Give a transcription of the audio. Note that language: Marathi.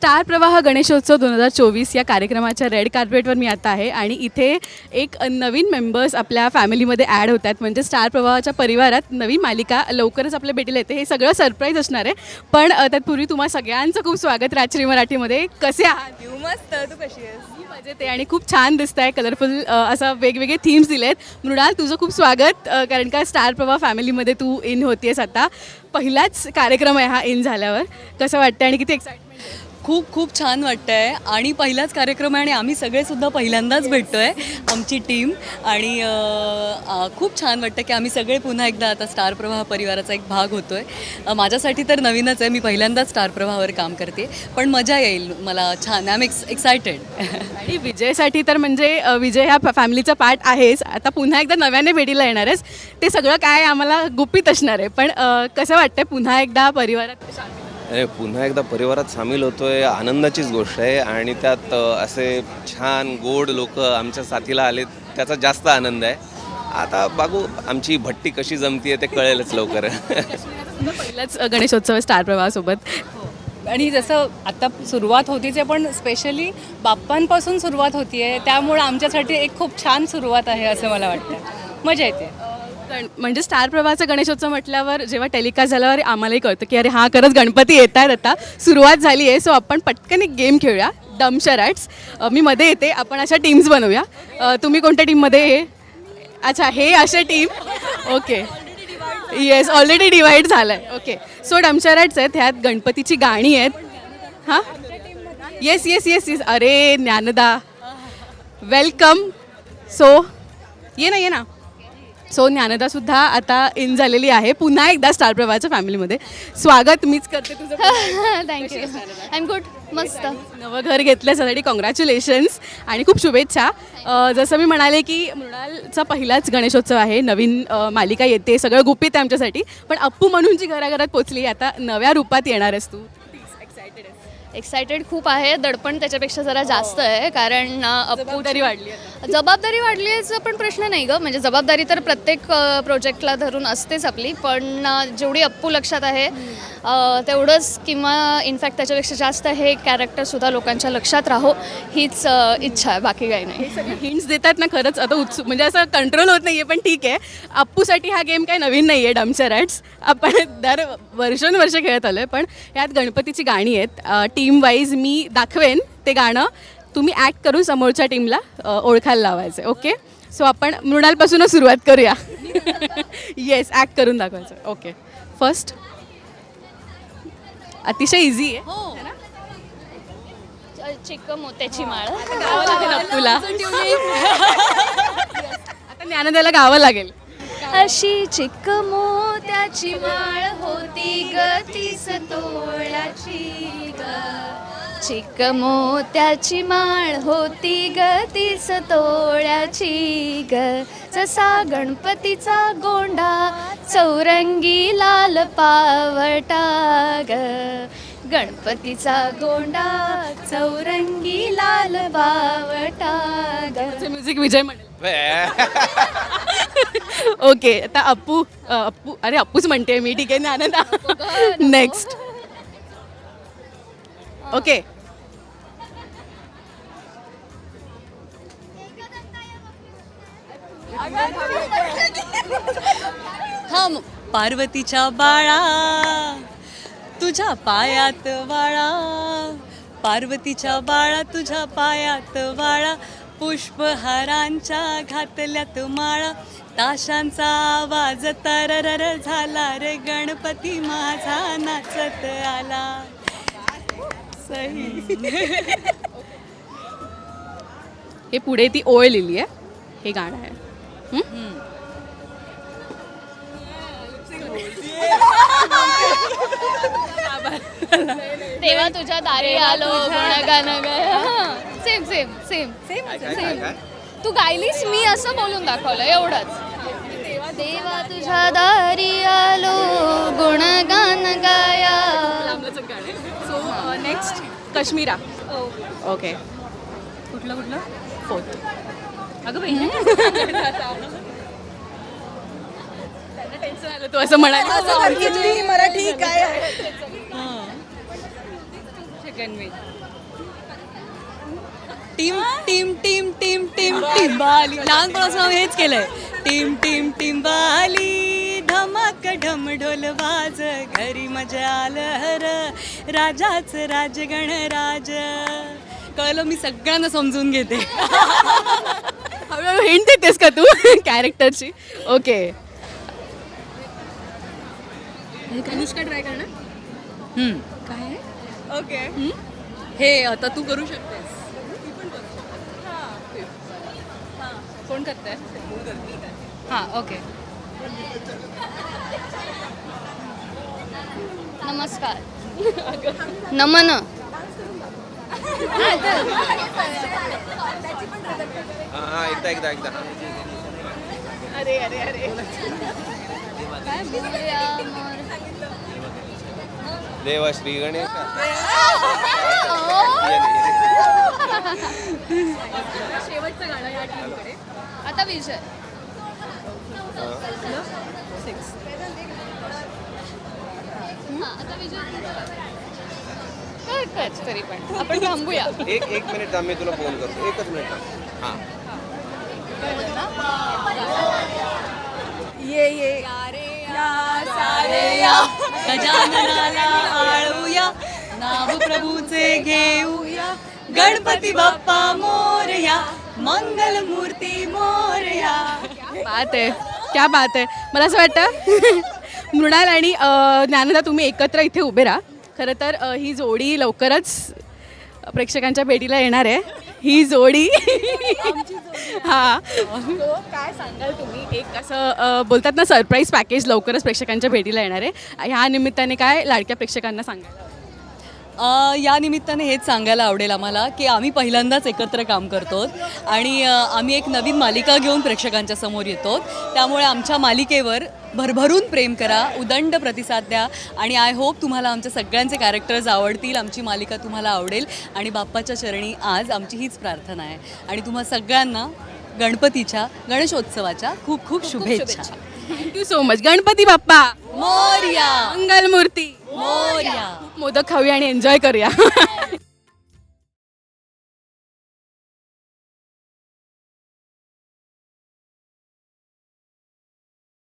स्टार प्रवाह गणेशोत्सव दोन हजार चोवीस या कार्यक्रमाच्या रेड कार्पेटवर मी आता आहे आणि इथे एक नवीन मेंबर्स आपल्या फॅमिलीमध्ये ॲड होत आहेत म्हणजे स्टार प्रवाहाच्या परिवारात नवीन मालिका लवकरच आपल्या भेटीला येते. हे सगळं सरप्राईज असणार आहे. पण तत्पूर्वी तुम्हाला सगळ्यांचं खूप स्वागत राजश्री मराठीमध्ये. कसे आहात? यू मस्त. तू कशी आहेस? मी मजेत आहे आणि खूप छान दिसत आहे कलरफुल असं वेगवेगळे थीम्स दिले आहेत मृणाल तुझं खूप स्वागत. कारण का स्टार प्रवाह फॅमिलीमध्ये तू इन होतीयस आता. पहिलाच कार्यक्रम आहे हा इन झाल्यावर. कसं वाटतं आणि किती एक्साइटमेंट खूप खूप छान वाटतं आहे आणि पहिलाच कार्यक्रम आहे आणि आम्ही सगळेसुद्धा पहिल्यांदाच भेटतो आहे आमची टीम. आणि खूप छान वाटतं की आम्ही सगळे पुन्हा एकदा आता स्टार प्रवाह परिवाराचा एक भाग होतो आहे माझ्यासाठी तर नवीनच आहे मी पहिल्यांदाच स्टार प्रवाहावर काम करते. पण मजा येईल मला छान आय एम एक्स एक्सायटेड आणि विजयसाठी तर म्हणजे अ, विजय ह्या फॅमिलीचा पार्ट आहेच. आता पुन्हा एकदा नव्याने भेटीला येणारच ते सगळं काय आम्हाला गुपित असणार आहे. पण अ, कसं वाटतंय पुन्हा एकदा परिवारात? सामील अरे पुन्हा एकदा परिवारात सामील होतोय आनंदाचीच गोष्ट आहे. आणि त्यात असे छान गोड लोक आमच्या साथीला आले त्याचा जास्त आनंद आहे. आता बघू आमची भट्टी कशी जमतीये ते कळेलच लवकर. पहिलाच गणेशोत्सव स्टार प्रवाहासोबत. आणि जसं आता सुरुवात होतीच आहे पण स्पेशली बाप्पांपासून सुरुवात होती आहे त्यामुळे आमच्यासाठी एक खूप छान सुरुवात आहे असं मला वाटतं. मजा येते. गण म्हणजे स्टार प्रवाहाचा गणेशोत्सव म्हटल्यावर जेव्हा टेलिकास्ट झाल्यावर आम्हालाही कळतं की अरे हा खरंच गणपती येत आहेत आता. सुरुवात झाली आहे सो आपण पटकन एक गेम खेळूया. डम शराट्स. मी मध्ये येते. आपण अशा टीम्स बनवूया. अ, तुम्ही कोणत्या टीममध्ये हे? अच्छा हे असे team okay yes already divide झालं आहे ओके सो डमशराट्स आहेत. ह्यात गणपतीची गाणी आहेत. हां? येस येस येस येस अरे ज्ञानदा. वेलकम सो ये ना ये ना. सो ज्ञानदा सुद्धा आता इन झालेली आहे. पुन्हा एकदा स्टार प्रवाहाच्या फॅमिलीमध्ये. स्वागत मीच करते तुझं. थँक्यू आय एम गुड मस्त. नवं घर घेतल्यासाठी कॉंग्रॅच्युलेशन्स आणि खूप शुभेच्छा. अ, जसं मी म्हणाले की मृणालचा पहिलाच गणेशोत्सव आहे. नवीन अ, मालिका येते. सगळं गुपित आहे आमच्यासाठी. पण अप्पू म्हणून जी घराघरात पोचली आता नव्या रूपात येणार आहेस तू. एक्सायटेड खूप आहे. दडपण त्याच्यापेक्षा जरा जास्त आहे. कारण जबाबदारी वाढली. जबाबदारी वाढली याचा पण प्रश्न नाही ग. म्हणजे जबाबदारी तर प्रत्येक प्रोजेक्टला धरून असतेच आपली. पण जेवढी अप्पू लक्षात आहे तेवढंच किंवा इनफॅक्ट त्याच्यापेक्षा जास्त हे कॅरेक्टरसुद्धा लोकांच्या लक्षात राहो. हीच इच्छा आहे बाकी काही नाही. हिंट्स देतात ना खरंच. आता उत्सुक म्हणजे असं कंट्रोल होत नाही आहे पण ठीक आहे. अप्पूसाठी हा गेम काय नवीन नाही आहे डमचरॅट्स आपण दर वर्षानुवर्ष खेळत आलो आहे पण यात गणपतीची गाणी आहेत. टीम वाईज मी दाखवेन ते गाणं. तुम्ही ॲक्ट करून समोरच्या टीमला ओळखायला लावायचं ओके सो आपण मृणालपासूनच सुरुवात करूया. येस ॲक्ट करून दाखवायचं ओके फर्स्ट अतिशय इझी आहे. चिक्क मोत्याची माळ. गावं लागेल अप्पूला आता ज्ञानदाला गावं लागेल. अशी चिक्क मोत्याची माळ होती ग तीस तोळ्याची ग. चिक्क मोत्याची माळ होती ग तीस तोळ्याची ग. जसा गणपतीचा गोंडा चौरंगी लाल पावटा ग. गणपतीचा गोंडा चौरंगी लाल पावटा ग. म्युझिक विजय म्हणेल ओके आता अप्पू अप्पू अरे अप्पूच म्हणते मी ठीक आहे आनंद. नेक्स्ट ओके हा पार्वतीच्या बाळा तुझ्या पायात वाळा. पार्वतीच्या बाळा तुझ्या पायात वाळा. पुष्पहारांच्या घातल्यात माळा. ताशांचा आवाज तररर झाला रे गणपती माझा नाचत आला. हे पुढे ती ओळ लिहिली आहे. हे गाणं आहे. हं? तेव्हा तुझ्या दारी आलो गुणगान same same same same same तू गायलीस? मी असं बोलून दाखवलं एवढंच. देवा तुझ्या दारी आलो गुणगान गाया. नेक्स्ट कश्मीरा ओके कुठलं कुठलं? फोर्थ अगं बाई. त्यांना टेन्शन आलं तू असं म्हणाल. मराठी काय मी team team team team team team. बाली. आम्ही हेच केलंय. टीम टीम टीम बाली. धमाक ढम ढोल वाज घरी मजा आलहर राजाच राज गणराज कळलं मी सगळ्यांना समजून घेते. हळूहळू हिंट देतेस का तू? कॅरेक्टरची ओके अनुष्का ट्राय करणार काय ओके हे आता तू करू शकतेस. कोण करतंय? हां ओके नमस्कार. नमन. हां हां एकदा एकदा एकदा. अरे अरे अरे. काय देवा श्री गणेश. शेवटचं गाणं या टीमकडे आता विजय. हा, आता विजय कर कर तरी पण आपण थांबूया एक एक मिनिट थांब मी तुला फोन करतो. एकच मिनिट थांब. हां. ये ये. गजाननाला आळूया. नाव प्रभूचे घेऊया. गणपती बाप्पा मोरया. मंगल मूर्ती मोरया. बात आहे क्या बात आहे मला असं वाटतं मृणाल आणि अ, ज्ञानदा तुम्ही एकत्र इथे उभे राहा. खरं तर अ, ही जोडी लवकरच प्रेक्षकांच्या भेटीला येणार आहे. ही जोडी हा. तो काय सांगाल तुम्ही? एक असं अ, बोलतात ना सरप्राईज पॅकेज लवकरच प्रेक्षकांच्या भेटीला येणार आहे. ह्या निमित्ताने काय लाडक्या प्रेक्षकांना सांगायला या निमित्ताने हेच सांगायला आवडेल आम्हाला की आम्ही पहिल्यांदाच एकत्र काम करतो आणि आम्ही एक नवीन मालिका घेऊन प्रेक्षकांच्या समोर येतो त्यामुळे आमच्या मालिकेवर भरभरून प्रेम करा उदंड प्रतिसाद द्या आणि आय होप तुम्हाला आमच्या सगळ्यांचे कॅरेक्टर्स आवडतील आमची मालिका तुम्हाला आवडेल आणि बाप्पाच्या चरणी आज आमची हीच प्रार्थना आहे. आणि तुम्हा सगळ्यांना गणपतीच्या गणेशोत्सवाच्या खूप खूप शुभेच्छा. Thank you so much Ganpati Bappa. Morya. Mangalmurti. Morya. Modak खाऊया आणि एन्जॉय करूया.